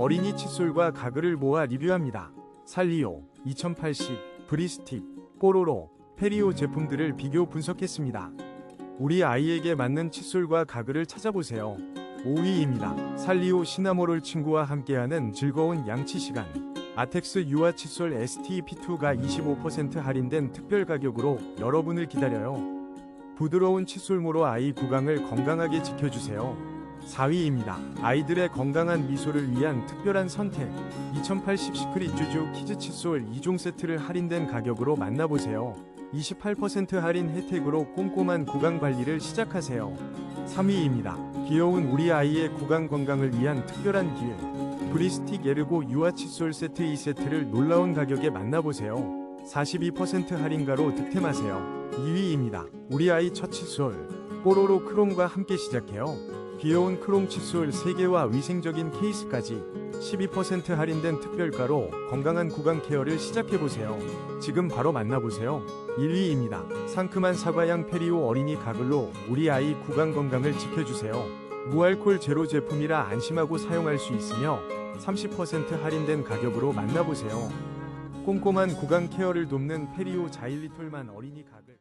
어린이 칫솔과 가글을 모아 리뷰합니다. 살리오, 2080, 브리스틱, 뽀로로, 페리오 제품들을 비교 분석했습니다. 우리 아이에게 맞는 칫솔과 가글을 찾아보세요. 5위입니다. 살리오 시나모롤 친구와 함께하는 즐거운 양치 시간. 아텍스 유아 칫솔 STP2가 25% 할인된 특별 가격으로 여러분을 기다려요. 부드러운 칫솔모로 아이 구강을 건강하게 지켜주세요. 4위입니다. 아이들의 건강한 미소를 위한 특별한 선택. 2080 시크릿 주주 키즈 칫솔 2종 세트를 할인된 가격으로 만나보세요. 28% 할인 혜택으로 꼼꼼한 구강 관리를 시작하세요. 3위입니다. 귀여운 우리 아이의 구강 건강을 위한 특별한 기회. 브리스틱 에르고 유아 칫솔 세트 2세트를 놀라운 가격에 만나보세요. 42% 할인가로 득템하세요. 2위입니다. 우리 아이 첫 칫솔. 뽀로로 크롬과 함께 시작해요. 귀여운 크롬 칫솔 3개와 위생적인 케이스까지 12% 할인된 특별가로 건강한 구강 케어를 시작해보세요. 지금 바로 만나보세요. 1위입니다. 상큼한 사과향 페리오 어린이 가글로 우리 아이 구강 건강을 지켜주세요. 무알콜 제로 제품이라 안심하고 사용할 수 있으며 30% 할인된 가격으로 만나보세요. 꼼꼼한 구강 케어를 돕는 페리오 자일리톨만 어린이 가글